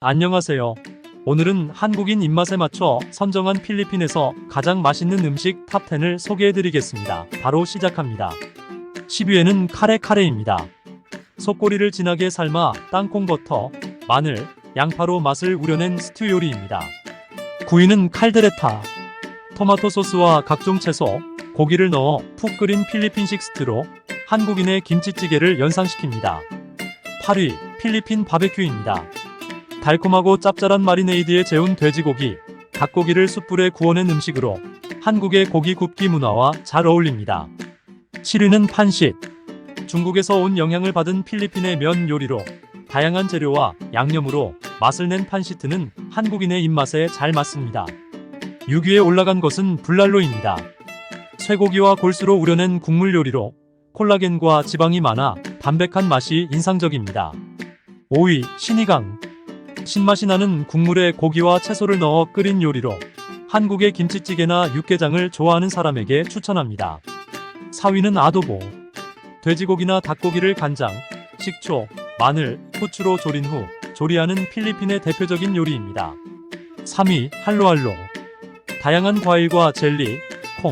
안녕하세요. 오늘은 한국인 입맛에 맞춰 선정한 필리핀에서 가장 맛있는 음식 탑10을 소개해드리겠습니다. 바로 시작합니다. 10위에는 카레 카레입니다. 속꼬리를 진하게 삶아 땅콩 버터, 마늘, 양파로 맛을 우려낸 스튜 요리입니다. 9위는 칼드레타. 토마토 소스와 각종 채소, 고기를 넣어 푹 끓인 필리핀식 스튜로 한국인의 김치찌개를 연상시킵니다. 8위 필리핀 바베큐입니다. 달콤하고 짭짤한 마리네이드에 재운 돼지고기, 닭고기를 숯불에 구워낸 음식으로 한국의 고기 굽기 문화와 잘 어울립니다. 7위는 판식. 중국에서 온 영향을 받은 필리핀의 면 요리로 다양한 재료와 양념으로 맛을 낸 판시트는 한국인의 입맛에 잘 맞습니다. 6위에 올라간 것은 불랄로입니다. 쇠고기와 골수로 우려낸 국물 요리로 콜라겐과 지방이 많아 담백한 맛이 인상적입니다. 5위 신이강 신맛이 나는 국물에 고기와 채소를 넣어 끓인 요리로 한국의 김치찌개나 육개장을 좋아하는 사람에게 추천합니다. 4위는 아도보 돼지고기나 닭고기를 간장, 식초, 마늘, 후추로 조린 후 조리하는 필리핀의 대표적인 요리입니다. 3위 할로할로 다양한 과일과 젤리, 콩,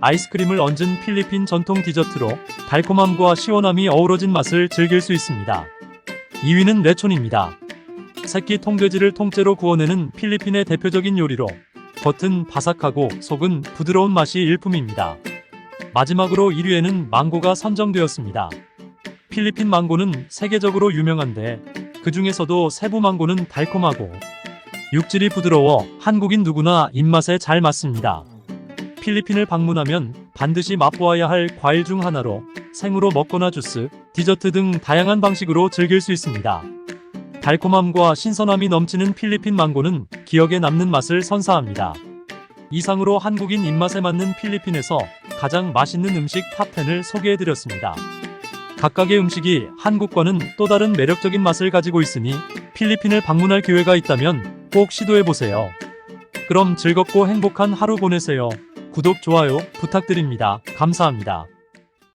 아이스크림을 얹은 필리핀 전통 디저트로 달콤함과 시원함이 어우러진 맛을 즐길 수 있습니다. 2위는 레촌입니다. 새끼 통돼지를 통째로 구워내는 필리핀의 대표적인 요리로 겉은 바삭하고 속은 부드러운 맛이 일품입니다. 마지막으로 1위에는 망고가 선정되었습니다. 필리핀 망고는 세계적으로 유명한데 그 중에서도 세부 망고는 달콤하고 육질이 부드러워 한국인 누구나 입맛에 잘 맞습니다. 필리핀을 방문하면 반드시 맛보아야 할 과일 중 하나로 생으로 먹거나 주스, 디저트 등 다양한 방식으로 즐길 수 있습니다. 달콤함과 신선함이 넘치는 필리핀 망고는 기억에 남는 맛을 선사합니다. 이상으로 한국인 입맛에 맞는 필리핀에서 가장 맛있는 음식 탑10을 소개해드렸습니다. 각각의 음식이 한국과는 또 다른 매력적인 맛을 가지고 있으니 필리핀을 방문할 기회가 있다면 꼭 시도해보세요. 그럼 즐겁고 행복한 하루 보내세요. 구독, 좋아요 부탁드립니다. 감사합니다.